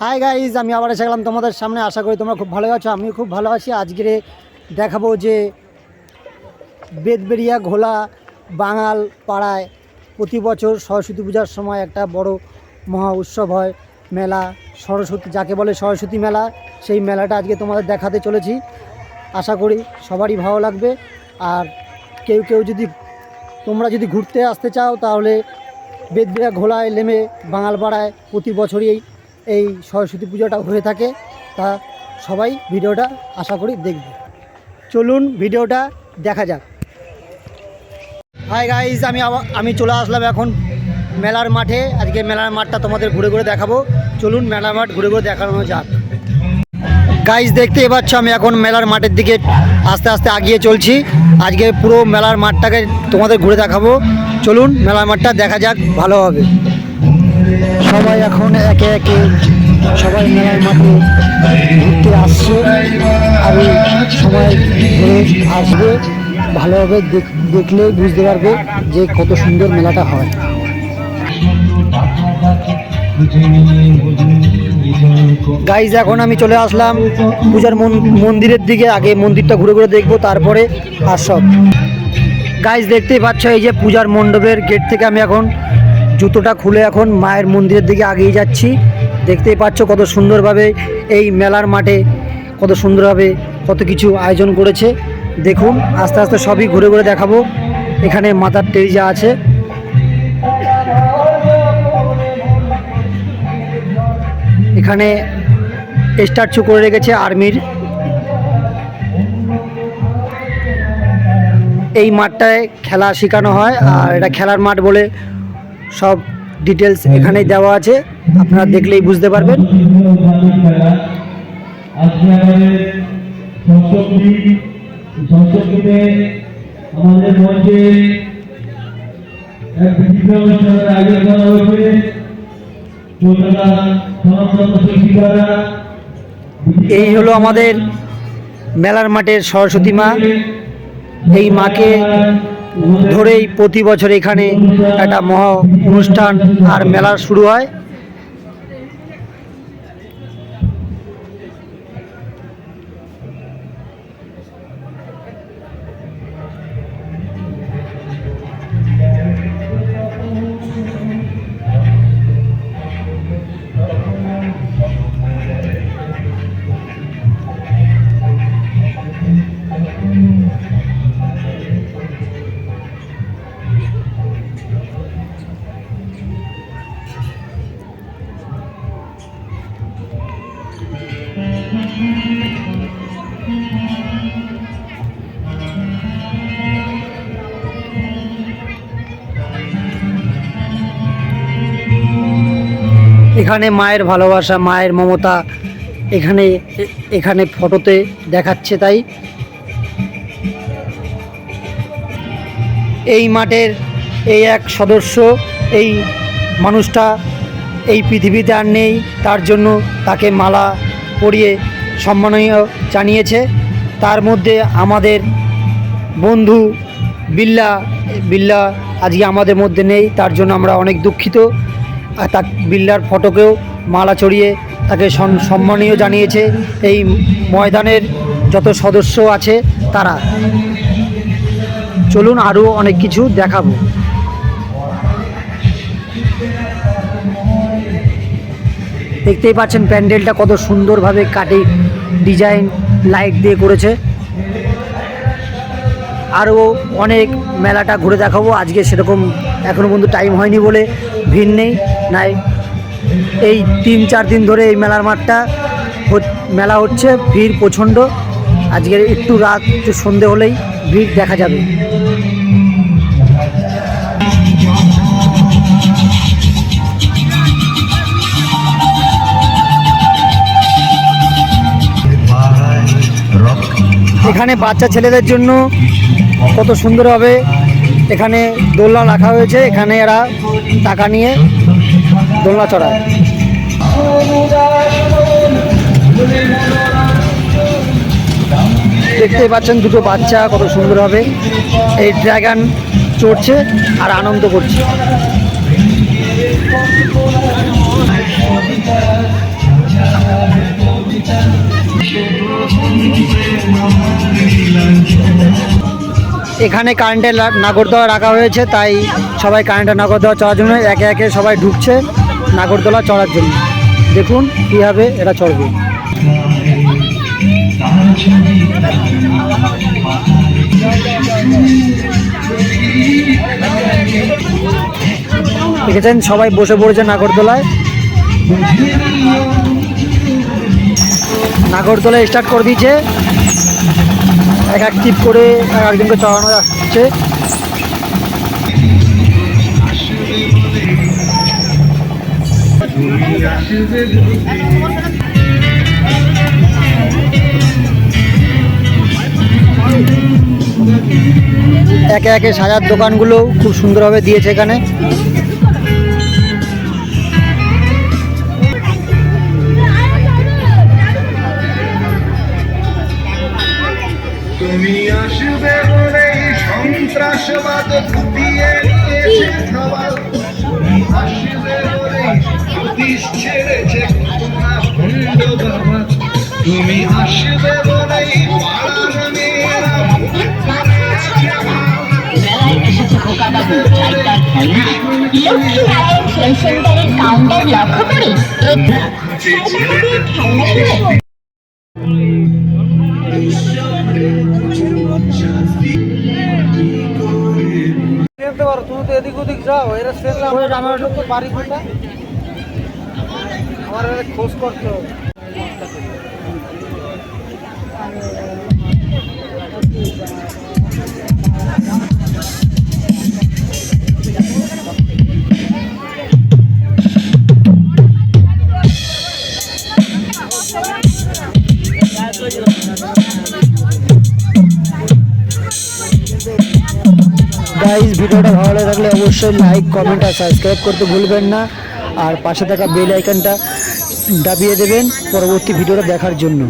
Hi guys আমি আবার এসে গেলাম তোমাদের সামনে। আশা করি তোমরা খুব ভালো আছো, আমিও খুব ভালো আছি। আজকে দেখাবো যে বেদবেরিয়া ঘোলা বাঙাল পাড়ায় প্রতি বছর সরস্বতী পূজার সময় একটা বড় মহা উৎসব হয়, মেলা, সরস্বতী, যাকে বলে সরস্বতী মেলা। সেই মেলাটা আজকে তোমাদের দেখাতে চলেছি। আশা করি সবারই ভালো লাগবে। আর কেউ কেউ যদি, তোমরা যদি ঘুরতে আসতে চাও, তাহলে বেদবিরা ঘোলায় নেমে বাঙালপাড়ায় প্রতি বছরই এই সরস্বতী পুজোটা হয়ে থাকে, তা সবাই ভিডিওটা আশা করি দেখবে। চলুন ভিডিওটা দেখা যাক। হাই গাইজ আমি আমি চলে আসলাম এখন মেলার মাঠে। আজকে মেলার মাঠটা তোমাদের ঘুরে ঘুরে দেখাবো। চলুন মেলার মাঠ ঘুরে ঘুরে দেখানো যাক। গাইজ দেখতেই পাচ্ছ আমি এখন মেলার মাঠের দিকে আস্তে আস্তে আগিয়ে চলছি। আজকে পুরো মেলার মাঠটাকে তোমাদের ঘুরে দেখাবো। চলুন মেলার মাঠটা দেখা যাক, ভালো হবে। সবাই এখন একে একে সবাই মেলার মাঠে ঘুরতে আসছে। আর সবাই আসবে, ভালোভাবে দেখ- দেখলে বুঝতে পারবে যে কত সুন্দর মেলাটা হয়। গাইজ এখন আমি চলে আসলাম পূজার মন- মন্দিরের দিকে। আগে মন্দিরটা ঘুরে ঘুরে দেখব, তারপরে আর সব। গাইজ দেখতেই পাচ্ছ এই যে পূজার মণ্ডপের গেট থেকে আমি এখন জুতোটা খুলে এখন মায়ের মন্দিরের দিকে আগিয়ে যাচ্ছি। দেখতেই পাচ্ছ কত সুন্দরভাবে এই মেলার মাঠে কত সুন্দরভাবে কত কিছু আয়োজন করেছে। দেখুন, আস্তে আস্তে সবই ঘুরে ঘুরে দেখাবো। এখানে মাতার টেরিজা আছে। এখানে স্ট্যাচু করে রেখেছে আর্মির। এই মাঠটায় খেলা শেখানো হয়, আর এটা খেলার মাঠ বলে সব ডিটেলস এখানেই দেওয়া আছে। আপনারা দেখলেই বুঝতে পারবেন। আমাদের সংস্কৃতি সংস্কৃতিতে আমাদের মঞ্চে এক বিচিত্র আয়োজন করা হয়েছে। কলকাতা সমাজতন্ত্র শিক্ষিকারা এই হলো আমাদের মেলার মাঠের সরস্বতী মা। এই মাকে ধরেই প্রতি বছর এখানে একটা মহা অনুষ্ঠান আর মেলা শুরু হয়। এখানে মায়ের ভালোবাসা, মায়ের মমতা এখানে এখানে ফটোতে দেখাচ্ছে তাই। এই মাঠের এই এক সদস্য, এই মানুষটা এই পৃথিবীতে আর নেই, তার জন্য তাকে মালা পরিয়ে সম্মানীয় জানিয়েছে। তার মধ্যে আমাদের বন্ধু বিল্লা বিল্লা আজকে আমাদের মধ্যে নেই, তার জন্য আমরা অনেক দুঃখিত। তার বিল্লার ফটোকেও মালা চড়িয়ে তাকে সম্মানীয় জানিয়েছে। এই ময়দানের যত সদস্য আছে তারা। চলুন আরও অনেক কিছু দেখাবো। দেখতেই পাচ্ছেন প্যান্ডেলটা কত সুন্দরভাবে কাটে, ডিজাইন, লাইট দিয়ে করেছে। আরও অনেক মেলাটা ঘুরে দেখাবো। আজকে সেরকম এখনও পর্যন্ত টাইম হয়নি বলে ভিড় নেই। নাই, এই তিন, চার দিন ধরে এই মেলার মাঠটা মেলা হচ্ছে, ভিড় প্রচণ্ড। আজকের একটু রাত, একটু সন্ধে হলেই ভিড় দেখা যাবে। এখানে বাচ্চা ছেলেদের জন্য কত সুন্দরভাবে এখানে দোলনা রাখা হয়েছে, এখানে এরা টাকা নিয়ে দোলনা চড়ায়। দেখতেই পাচ্ছেন দুটো বাচ্চা কত সুন্দরভাবে এই ড্রাগন চড়ছে আর আনন্দ করছে। এখানে কারেন্টের নাগরদোলা রাখা হয়েছে, তাই সবাই কারেন্টের নাগরদোলা চড়ার জন্য একে একে সবাই ঢুকছে নাগরদোলা চড়ার জন্য। দেখুন কীভাবে এরা চড়বে দেখেছেন? সবাই বসে পড়েছে নাগরদোলায়। নাগরদোলা স্টার্ট করে দিয়েছে। এক এক টিপ করে এক একজনকে চড়ানো যাচ্ছে। একে একে সাজার দোকানগুলো খুব সুন্দরভাবে দিয়েছে এখানে। সন্ত্রাসবাদ ফুটিয়ে নিয়েছে সবার। ছেড়েছে ভণ্ড বাবা। তুমি আসবে বলেই খোকাবাবু লাইটার খেলনা লক্ষ্মী নারায়ণ খেল সেন্টারের কাউন্টার লক্ষ্য করে ছেলেদের খেলনা কিনে গাইজ ভিডিওটা ভালো লাগে থাকলে অবশ্যই লাইক কমেন্ট আর সাবস্ক্রাইব করতে ভুলবেন না। আর পাশে থাকা বেল আইকনটা দাবিয়ে দেবেন পরবর্তী ভিডিওটা দেখার জন্য।